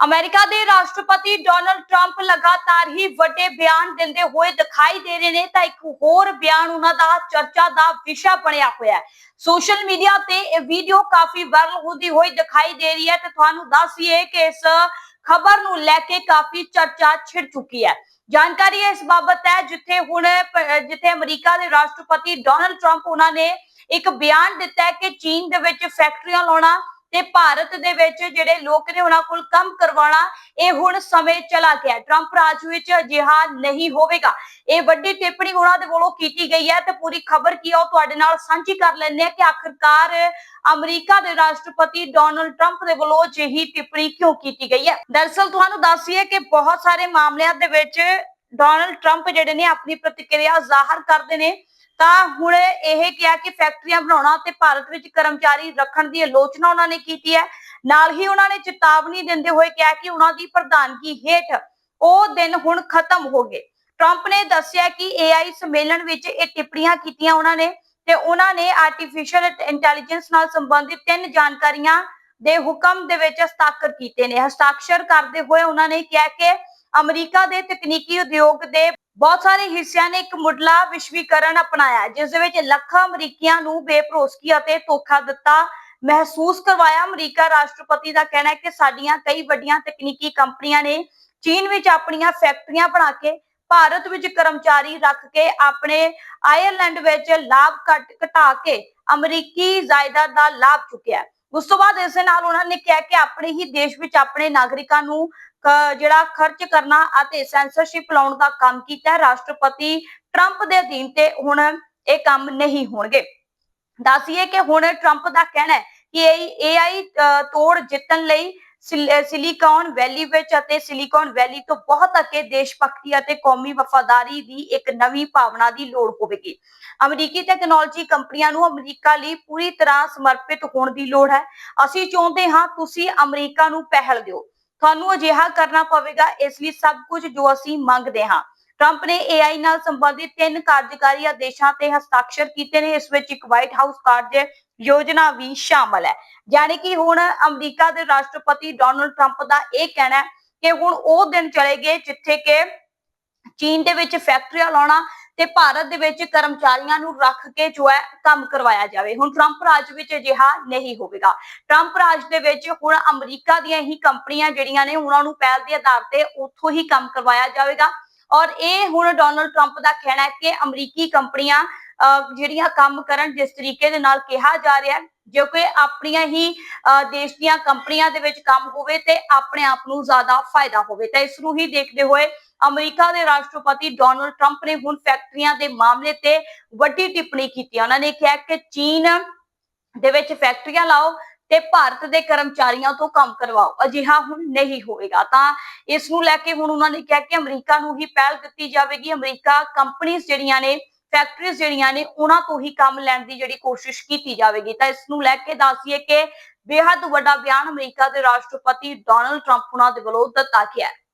America ਦੇ ਰਾਸ਼ਟਰਪਤੀ Donald Trump ਲਗਾਤਾਰ ਹੀ ਵੱਡੇ ਬਿਆਨ ਦਿੰਦੇ ਹੋਏ ਦਿਖਾਈ ਦੇ ਰਹੇ ਨੇ, ਤਾਂ ਇੱਕ ਹੋਰ ਬਿਆਨ ਉਹਨਾਂ ਦਾ ਚਰਚਾ ਦਾ ਵਿਸ਼ਾ ਬਣਿਆ ਹੋਇਆ ਹੈ। ਸੋਸ਼ਲ ਮੀਡੀਆ ਤੇ ਇਹ ਵੀਡੀਓ ਕਾਫੀ ਵਾਇਰਲ ਹੁੰਦੀ ਹੋਈ ਦਿਖਾਈ ਦੇ ਰਹੀ ਹੈ ਤੇ ਤੁਹਾਨੂੰ ਦੱਸੀਏ ਕਿ ਇਸ ਖਬਰ ਨੂੰ ਲੈ ਕੇ ਕਾਫੀ ਚਰਚਾ ਛਿੜ ਚੁੱਕੀ ਹੈ। ਜਾਣਕਾਰੀ ਇਸ ਬਾਬਤ ਹੈ, ਜਿੱਥੇ ਹੁਣ, ਜਿੱਥੇ ਅਮਰੀਕਾ ਦੇ ਰਾਸ਼ਟਰਪਤੀ ਡੋਨਲਡ ਟਰੰਪ ਉਹਨਾਂ ਨੇ ਇੱਕ ਬਿਆਨ ਦਿੱਤਾ ਹੈ ਕਿ ਚੀਨ ਦੇ ਵਿੱਚ ਫੈਕਟਰੀਆਂ ਲਾਉਣਾ ਤੇ ਭਾਰਤ ਦੇ ਵਿੱਚ ਜਿਹੜੇ ਲੋਕ ਨੇ ਉਹਨਾਂ ਕੋਲ ਕੰਮ ਕਰਵਾਉਣਾ ਇਹ ਹੁਣ ਸਮੇਂ ਚਲਾ ਗਿਆ ਟਰੰਪ ਰਾਜ ਵਿੱਚ ਅਜਿਹਾ ਨਹੀਂ ਹੋਵੇਗਾ। ਇਹ ਵੱਡੀ ਟਿੱਪਣੀ ਉਹਨਾਂ ਦੇ ਵੱਲੋਂ ਕੀਤੀ ਗਈ ਹੈ ਤੇ ਪੂਰੀ ਖਬਰ ਕੀ ਹੈ ਉਹ ਤੁਹਾਡੇ ਨਾਲ ਸਾਂਝੀ ਕਰ ਲੈਂਦੇ ਹਾਂ ਕਿ ਆਖਿਰਕਾਰ ਅਮਰੀਕਾ ਦੇ ਰਾਸ਼ਟਰਪਤੀ ਡੋਨਲਡ ਟਰੰਪ ਦੇ ਵੱਲੋਂ ਅਜਿਹੀ ਟਿੱਪਣੀ ਕਿਉਂ ਕੀਤੀ ਗਈ ਹੈ? ਦਰਅਸਲ ਤੁਹਾਨੂੰ ਦੱਸੀਏ ਕਿ ਬਹੁਤ ਸਾਰੇ ਮਾਮਲਿਆਂ ਦੇ ਵਿੱਚ ਡੋਨਲਡ ਟਰੰਪ ਜਿਹੜੇ ਨੇ ਆਪਣੀ ਪ੍ਰਤੀਕਿਰਿਆ ਜ਼ਾਹਰ ਕਰਦੇ ਨੇ। ਤਾਂ ਹੁਣ ਇਹ ਕਿਹਾ ਕਿ ਫੈਕਟਰੀਆਂ ਬਣਾਉਣਾ ਤੇ ਭਾਰਤ ਵਿੱਚ ਕਰਮਚਾਰੀ ਰੱਖਣ ਦੀ ਆਲੋਚਨਾ ਉਹਨਾਂ ਨੇ ਕੀਤੀ ਹੈ। ਨਾਲ ਹੀ ਉਹਨਾਂ ਨੇ ਚੇਤਾਵਨੀ ਦਿੰਦੇ ਹੋਏ ਕਿਹਾ ਕਿ ਉਹਨਾਂ ਦੀ ਪ੍ਰਧਾਨਗੀ ਹੇਠ ਉਹ ਦਿਨ ਹੁਣ ਖਤਮ ਹੋ ਗਏ। ਟਰੰਪ ਨੇ ਦੱਸਿਆ ਕਿ AI ਸੰਮੇਲਨ ਵਿੱਚ ਇਹ ਟਿੱਪਣੀਆਂ ਕੀਤੀਆਂ ਉਹਨਾਂ ਨੇ ਤੇ ਉਹਨਾਂ ਨੇ ਆਰਟੀਫੀਸ਼ੀਅਲ ਇੰਟੈਲੀਜੈਂਸ ਨਾਲ ਸੰਬੰਧਿਤ ਤਿੰਨ ਜਾਣਕਾਰੀਆਂ ਦੇ ਹੁਕਮ ਦੇ ਵਿੱਚ ਹਸਤਾਖਰ ਕੀਤੇ ਨੇ। ਹਸਤਾਖਰ ਕਰਦੇ ਹੋਏ ਉਹਨਾਂ ਨੇ ਕਿਹਾ ਕਿ ਅਮਰੀਕਾ ਦੇ ਤਕਨੀਕੀ ਉਦਯੋਗ ਦੇ ਬਹੁਤ ਸਾਰੇ ਹਿੱਸਿਆਂ ਨੇ ਇੱਕ ਮੁੱਢਲਾ ਵਿਸ਼ਵੀਕਰਨ ਅਪਣਾਇਆ, ਜਿਸ ਦੇ ਵਿੱਚ ਲੱਖਾਂ ਅਮਰੀਕੀਆਂ ਨੂੰ ਬੇਭਰੋਸਗੀ ਅਤੇ ਧੋਖਾ ਦਿੱਤਾ ਮਹਿਸੂਸ ਕਰਵਾਇਆ। ਅਮਰੀਕਾ ਰਾਸ਼ਟਰਪਤੀ ਦਾ ਕਹਿਣਾ ਹੈ ਕਿ ਸਾਡੀਆਂ ਕਈ ਵੱਡੀਆਂ ਤਕਨੀਕੀ ਕੰਪਨੀਆਂ ਨੇ ਚੀਨ ਵਿੱਚ ਆਪਣੀਆਂ ਫੈਕਟਰੀਆਂ ਬਣਾ ਕੇ, ਭਾਰਤ ਵਿੱਚ ਕਰਮਚਾਰੀ ਰੱਖ ਕੇ, ਆਪਣੇ ਆਇਰਲੈਂਡ ਵਿੱਚ ਲਾਭ ਘਟ ਘਟਾ ਕੇ ਅਮਰੀਕੀ ਜਾਇਦਾਦ ਦਾ ਲਾਭ ਚੁੱਕਿਆ। ਉਸ ਤੋਂ ਬਾਅਦ ਇਸ ਨਾਲ ਉਹਨਾਂ ਨੇ ਕਿਹਾ ਕਿ ਆਪਣੇ ਹੀ ਦੇਸ਼ ਵਿੱਚ ਆਪਣੇ ਨਾਗਰਿਕਾਂ ਨੂੰ ਜਿਹੜਾ ਖਰਚ ਕਰਨਾ ਅਤੇ ਸੈਂਸਰਸ਼ਿਪ ਲਾਉਣ ਦਾ ਕੰਮ ਕੀਤਾ ਹੈ ਰਾਸ਼ਟਰਪਤੀ ਟਰੰਪ ਦੇ ਅਧੀਨ ਤੇ ਹੁਣ ਇਹ ਕੰਮ ਨਹੀਂ ਹੋਣਗੇ। ਦੱਸੀਏ ਕਿ ਹੁਣ ਟਰੰਪ ਦਾ ਕਹਿਣਾ ਹੈ ਕਿ ਇਹ ਤੋੜ ਜਿੱਤਣ ਲਈ ਸਿਲੀਕਾਨ ਵੈਲੀ ਵਿੱਚ ਅਤੇ ਸਿਲੀਕਾਨ ਵੈਲੀ ਤੋਂ ਬਹੁਤ ਅੱਗੇ ਦੇਸ਼ ਭਗਤੀ ਅਤੇ ਕੌਮੀ ਵਫਾਦਾਰੀ ਦੀ ਇੱਕ ਨਵੀਂ ਭਾਵਨਾ ਦੀ ਲੋੜ ਹੋਵੇਗੀ। ਅਮਰੀਕੀ ਟੈਕਨੋਲੋਜੀ ਕੰਪਨੀਆਂ ਨੂੰ ਅਮਰੀਕਾ ਲਈ ਪੂਰੀ ਤਰ੍ਹਾਂ ਸਮਰਪਿਤ ਹੋਣ ਦੀ ਲੋੜ ਹੈ। ਅਸੀਂ ਚਾਹੁੰਦੇ ਹਾਂ ਤੁਸੀਂ ਅਮਰੀਕਾ ਨੂੰ ਪਹਿਲ ਦਿਓ। ਤੁਹਾਨੂੰ ਅਜਿਹਾ ਕਰਨਾ ਪਵੇਗਾ, ਇਸ ਲਈ ਸਭ ਕੁਝ ਜੋ ਅਸੀਂ ਮੰਗਦੇ ਹਾਂ। ਟਰੰਪ ਨੇ AI ਨਾਲ ਸੰਬੰਧਿਤ ਤਿੰਨ ਕਾਰਜਕਾਰੀ ਆਦੇਸ਼ਾਂ ਤੇ ਹਸਤਾਖਰ ਕੀਤੇ ਨੇ, ਇਸ ਵਿੱਚ ਇੱਕ ਵਾਈਟ ਹਾਊਸ ਕਾਰਜ ਯੋਜਨਾ ਵੀ ਸ਼ਾਮਲ ਹੈ। ਯਾਨੀ ਕਿ ਹੁਣ ਅਮਰੀਕਾ ਦੇ ਰਾਸ਼ਟਰਪਤੀ ਡੋਨਲਡ ਟਰੰਪ ਦਾ ਇਹ ਕਹਿਣਾ ਹੈ ਕਿ ਹੁਣ ਉਹ ਦਿਨ ਚਲੇ ਗਏ ਜਿੱਥੇ ਕਿ ਚੀਨ ਦੇ ਵਿੱਚ ਫੈਕਟਰੀਆਂ ਲਾਉਣਾ ਤੇ ਭਾਰਤ ਦੇ ਵਿੱਚ ਕਰਮਚਾਰੀਆਂ ਨੂੰ ਰੱਖ ਕੇ ਜੋ ਹੈ ਕੰਮ ਕਰਵਾਇਆ ਜਾਵੇ। ਹੁਣ ਟਰੰਪ ਰਾਜ ਵਿੱਚ ਅਜਿਹਾ ਨਹੀਂ ਹੋਵੇਗਾ। ਟਰੰਪ ਰਾਜ ਦੇ ਵਿੱਚ ਹੁਣ ਅਮਰੀਕਾ ਦੀਆਂ ਹੀ ਕੰਪਨੀਆਂ ਜਿਹੜੀਆਂ ਨੇ ਉਹਨਾਂ ਨੂੰ ਪਹਿਲ ਦੇ ਆਧਾਰ ਤੇ ਉੱਥੋਂ ਹੀ ਕੰਮ ਕਰਵਾਇਆ ਜਾਵੇਗਾ। ਔਰ ਇਹ ਹੁਣ ਡੋਨਲਡ ਟਰੰਪ ਦਾ ਕਹਿਣਾ ਹੈ ਕਿ ਅਮਰੀਕੀ ਕੰਪਨੀਆਂ ਅਹ, ਜਿਹੜੀਆਂ ਕੰਮ ਕਰਨ ਜਿਸ ਤਰੀਕੇ ਦੇ ਨਾਲ ਕਿਹਾ ਜਾ ਰਿਹਾ ਹੈ ਜੋ ਕਿ ਆਪਣੀਆਂ ਹੀ ਦੇਸ਼ ਦੀਆਂ ਕੰਪਨੀਆਂ ਦੇ ਵਿੱਚ ਕੰਮ ਹੋਵੇ ਤੇ ਆਪਣੇ ਆਪ ਨੂੰ ਜ਼ਿਆਦਾ ਫਾਇਦਾ ਹੋਵੇ। ਤਾਂ ਇਸ ਨੂੰ ਹੀ ਦੇਖਦੇ ਹੋਏ ਅਮਰੀਕਾ ਦੇ ਰਾਸ਼ਟਰਪਤੀ ਡੋਨਲਡ ਟਰੰਪ ਨੇ ਹੁਣ ਫੈਕਟਰੀਆਂ ਦੇ ਮਾਮਲੇ ਤੇ ਵੱਡੀ ਟਿੱਪਣੀ ਕੀਤੀ। ਉਹਨਾਂ ਨੇ ਕਿਹਾ ਕਿ ਚੀਨ ਦੇ ਵਿੱਚ ਫੈਕਟਰੀਆਂ ਲਾਓ ਤੇ ਭਾਰਤ ਦੇ ਕਰਮਚਾਰੀਆਂ ਤੋਂ ਕੰਮ ਕਰਵਾਓ। ਅਜਿਹਾ ਹੁਣ ਨਹੀਂ ਹੋਵੇਗਾ ਤਾਂ ਇਸ ਨੂੰ ਲੈ ਕੇ ਹੁਣ ਉਹਨਾਂ ਨੇ ਕਿਹਾ ਕਿ ਅਮਰੀਕਾ ਨੂੰ ਹੀ ਪਹਿਲ ਦਿੱਤੀ ਜਾਵੇਗੀ। ਅਮਰੀਕਾ ਕੰਪਨੀਆਂ ਜਿਹੜੀਆਂ ਨੇ ਫੈਕਟਰੀਜ਼ ਜਿਹੜੀਆਂ ਨੇ ਉਹਨਾਂ ਤੋਂ ਹੀ ਕੰਮ ਲੈਣ ਦੀ ਜਿਹੜੀ ਕੋਸ਼ਿਸ਼ ਕੀਤੀ ਜਾਵੇਗੀ। ਤਾਂ ਇਸ ਨੂੰ ਲੈ ਕੇ ਦੱਸੀਏ ਕਿ ਬੇहद ਵੱਡਾ ਬਿਆਨ ਅਮਰੀਕਾ ਦੇ ਰਾਸ਼ਟਰਪਤੀ ਡੋਨਲਡ ਟਰੰਪ ਉਹਨਾਂ ਦੇ ਵੱਲੋਂ ਦਿੱਤਾ ਗਿਆ